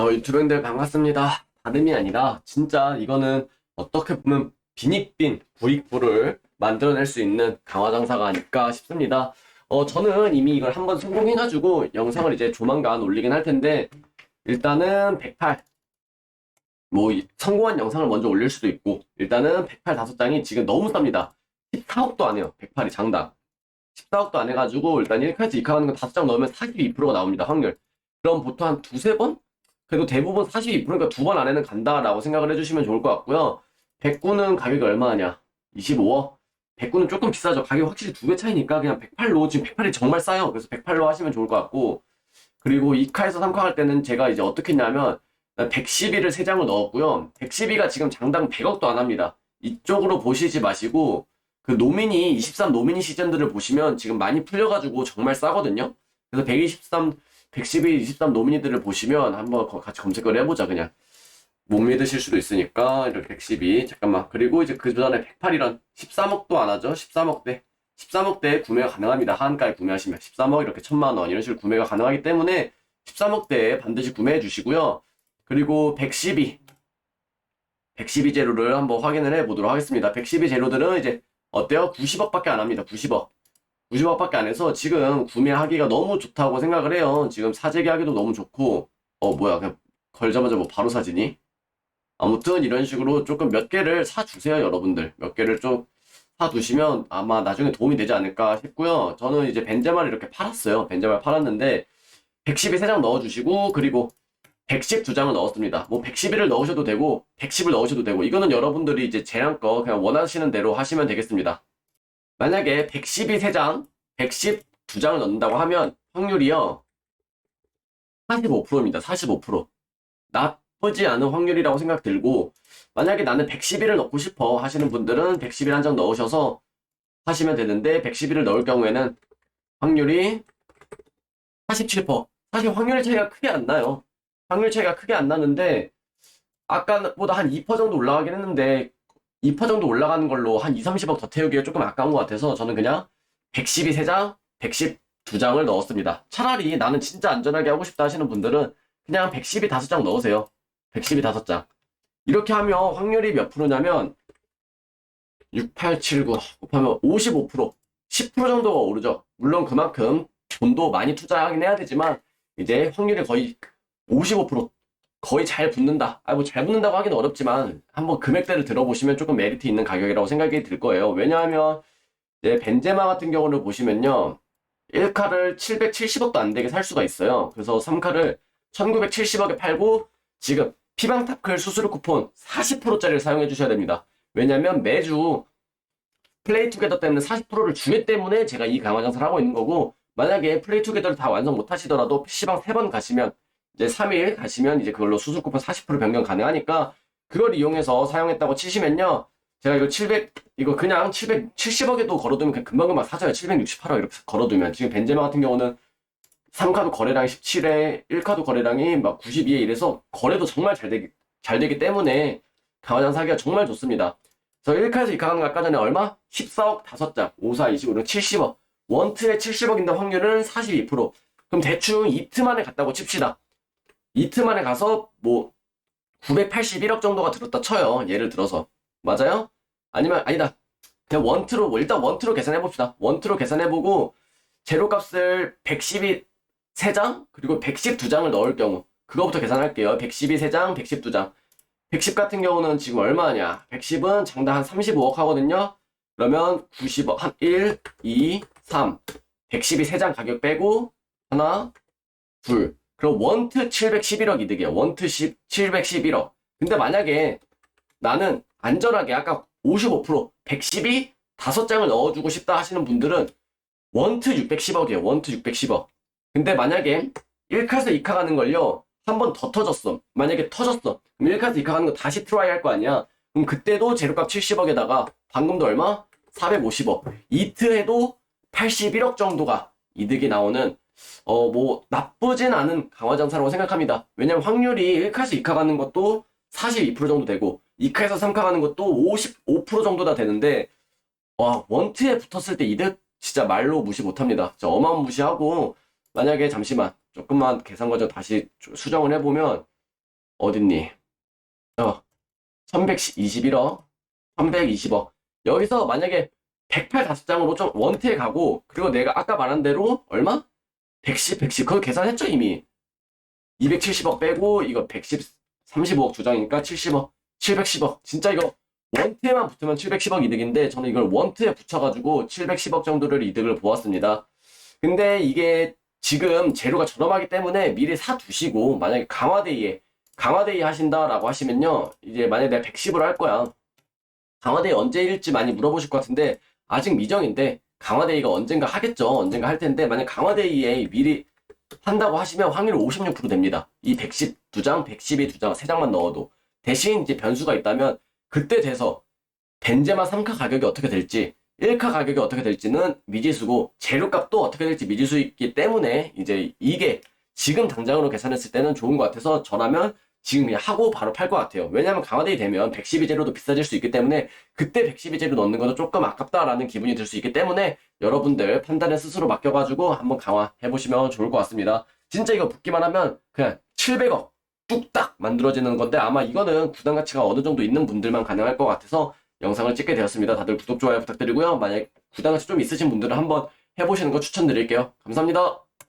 어, 유튜브인들 반갑습니다. 다름이 아니라 진짜 이거는 어떻게 보면 비닉빈 구익부를 만들어낼 수 있는 강화 장사가 아닐까 싶습니다. 어, 저는 이미 이걸 한번 성공해가지고 영상을 이제 조만간 올리긴 할 텐데 일단은 108. 뭐 이- 성공한 영상을 먼저 올릴 수도 있고 일단은 108 다섯 장이 지금 너무 쌉니다. 14억도 안 해요. 108이 장당. 14억도 안 해가지고 일단 1카에서 2카 가는 거 다섯 장 넣으면 42%가 나옵니다. 확률. 그럼 보통 한 두세 번? 그래도 대부분 42%니까 두 번 안에는 간다라고 생각을 해주시면 좋을 것 같고요. 109는 가격이 얼마냐? 25억? 109는 조금 비싸죠. 가격이 확실히 두 배 차이니까 그냥 108로 지금 108이 정말 싸요. 그래서 108로 하시면 좋을 것 같고 그리고 2카에서 3카 할 때는 제가 이제 어떻게 했냐면 112를 3장을 넣었고요. 112가 지금 장당 100억도 안 합니다. 이쪽으로 보시지 마시고 그 노미니 23 노미니 시즌들을 보시면 지금 많이 풀려가지고 정말 싸거든요. 그래서 123 112, 23 노미니들을 보시면 한번 거- 같이 검색을 해보자 그냥. 못 믿으실 수도 있으니까 이렇게 112 잠깐만. 그리고 이제 그 전에 108이란 13억도 안 하죠? 13억대? 13억대 구매가 가능합니다. 하한가에 구매하시면. 13억 이렇게 천만 원 이런 식으로 구매가 가능하기 때문에 13억대에 반드시 구매해 주시고요. 그리고 112 112 제로를 한번 확인을 해 보도록 하겠습니다. 112 제로들은 이제 어때요? 90억밖에 안 합니다. 90억 90억밖에 안 해서 지금 구매하기가 너무 좋다고 생각을 해요. 지금 사재기 하기도 너무 좋고, 어, 뭐야, 그냥 걸자마자 뭐 바로 사지니? 아무튼 이런 식으로 조금 몇 개를 사주세요, 여러분들. 몇 개를 좀 사두시면 아마 나중에 도움이 되지 않을까 싶고요. 저는 이제 벤제마를 이렇게 팔았어요. 벤제마를 팔았는데, 110에 3장 넣어주시고, 그리고 112장을 넣었습니다. 뭐 111을 넣으셔도 되고, 110을 넣으셔도 되고, 이거는 여러분들이 이제 재량껏 그냥 원하시는 대로 하시면 되겠습니다. 만약에 112세장, 112장을 넣는다고 하면 확률이요. 45%입니다. 45%. 나쁘지 않은 확률이라고 생각 들고 만약에 나는 111을 넣고 싶어 하시는 분들은 111 한 장 넣으셔서 하시면 되는데 111을 넣을 경우에는 확률이 47%. 사실 확률 차이가 크게 안 나요. 확률 차이가 크게 안 나는데 아까보다 한 2% 정도 올라가긴 했는데 2% 정도 올라가는 걸로 한 2, 30억 더 태우기가 조금 아까운 것 같아서 저는 그냥 112 3장, 112장을 넣었습니다. 차라리 나는 진짜 안전하게 하고 싶다 하시는 분들은 그냥 112 5장 넣으세요. 112 5장. 이렇게 하면 확률이 몇 프로냐면 6879 곱하면 55% 10% 정도가 오르죠. 물론 그만큼 돈도 많이 투자하긴 해야 되지만 이제 확률이 거의 55% 거의 잘 붙는다. 아, 뭐 잘 붙는다고 하기는 어렵지만 한번 금액대를 들어보시면 조금 메리트 있는 가격이라고 생각이 들 거예요. 왜냐하면 이제 벤제마 같은 경우를 보시면요. 1카를 770억도 안 되게 살 수가 있어요. 그래서 3카를 1970억에 팔고 지금 피방타클 수수료 쿠폰 40%짜리를 사용해 주셔야 됩니다. 왜냐면 매주 플레이 투게더 때문에 40%를 주기 때문에 제가 이 강화 장사를 하고 있는 거고 만약에 플레이 투게더를 다 완성 못 하시더라도 PC방 3번 가시면 이제 3일 가시면 이제 그걸로 수술 쿠폰 40% 변경 가능하니까 그걸 이용해서 사용했다고 치시면요. 제가 이거 700 이거 그냥 770억에도 걸어두면 그냥 금방금방 사져요. 768억 이렇게 걸어두면 지금 벤제마 같은 경우는 3카도 거래량이 17에 1카도 거래량이 막 92에 이래서 거래도 정말 잘 되기 잘 되기 때문에 강화장 사기가 정말 좋습니다. 그래서 1카에서 2카 가는 거 아까 전에 얼마? 14억 5장 5, 4, 25는 70억 원트에 70억인데 확률은 42% 그럼 대충 이틀 만에 갔다고 칩시다. 이틀 만에 가서 뭐 981억 정도가 들었다 쳐요. 예를 들어서. 맞아요? 아니면 아니다. 그냥 원트로 뭐 일단 원트로 계산해 봅시다. 원트로 계산해 보고 제로 값을 112 3장 그리고 112장을 넣을 경우 그거부터 계산할게요. 112 3장, 112장. 110 같은 경우는 지금 얼마냐? 110은 장당 한 35억 하거든요. 그러면 90억 한 1, 2, 3. 112 3장 가격 빼고 하나, 둘. 그럼 원트 711억 이득이에요. 원트 10, 711억. 근데 만약에 나는 안전하게 아까 55% 112 다섯 장을 넣어주고 싶다 하시는 분들은 원트 610억이에요. 원트 610억. 근데 만약에 1카에서 2카 가는 걸요. 한 번 더 터졌어. 만약에 터졌어. 그럼 1카에서 2카 가는 거 다시 트라이 할 거 아니야. 그럼 그때도 재료값 70억에다가 방금도 얼마? 450억. 이트 해도 81억 정도가 이득이 나오는 어, 뭐, 나쁘진 않은 강화장사라고 생각합니다. 왜냐면 확률이 1카에서 2카 가는 것도 42% 정도 되고, 2카에서 3카 가는 것도 55% 정도 다 되는데, 와, 원트에 붙었을 때 이득 진짜 말로 무시 못 합니다. 진짜 어마무시하고, 만약에 잠시만, 조금만 계산 과정 다시 수정을 해보면, 어딨니? 어, 1121억, 1120억. 여기서 만약에 108 다섯 장으로 좀 원트에 가고, 그리고 내가 아까 말한 대로 얼마? 110, 110. 그거 계산했죠, 이미. 270억 빼고, 이거 110, 35억 두 장이니까 70억, 710억. 진짜 이거 원트에만 붙으면 710억 이득인데, 저는 이걸 원트에 붙여가지고 710억 정도를 이득을 보았습니다. 근데 이게 지금 재료가 저렴하기 때문에 미리 사두시고, 만약에 강화데이에 강화데이 하신다라고 하시면요. 이제 만약에 내가 110으로 할 거야. 강화데이 언제일지 많이 물어보실 것 같은데 아직 미정인데 강화데이가 언젠가 하겠죠. 언젠가 할 텐데 만약 강화데이에 미리 한다고 하시면 확률 56% 됩니다. 이 112장, 112 2장, 3장만 넣어도 대신 이제 변수가 있다면 그때 돼서 벤제마 3카 가격이 어떻게 될지 1카 가격이 어떻게 될지는 미지수고 재료값도 어떻게 될지 미지수이기 때문에 이제 이게 지금 당장으로 계산했을 때는 좋은 것 같아서 저라면 지금 하고 바로 팔 것 같아요. 왜냐하면 강화데이 되면 112제로도 비싸질 수 있기 때문에 그때 112제로 넣는 것도 조금 아깝다라는 기분이 들 수 있기 때문에 여러분들 판단을 스스로 맡겨가지고 한번 강화해 보시면 좋을 것 같습니다. 진짜 이거 붙기만 하면 그냥 700억 뚝딱 만들어지는 건데 아마 이거는 구단 가치가 어느 정도 있는 분들만 가능할 것 같아서 영상을 찍게 되었습니다. 다들 구독, 좋아요 부탁드리고요. 만약 구단 가치 좀 있으신 분들은 한번 해보시는 거 추천드릴게요. 감사합니다.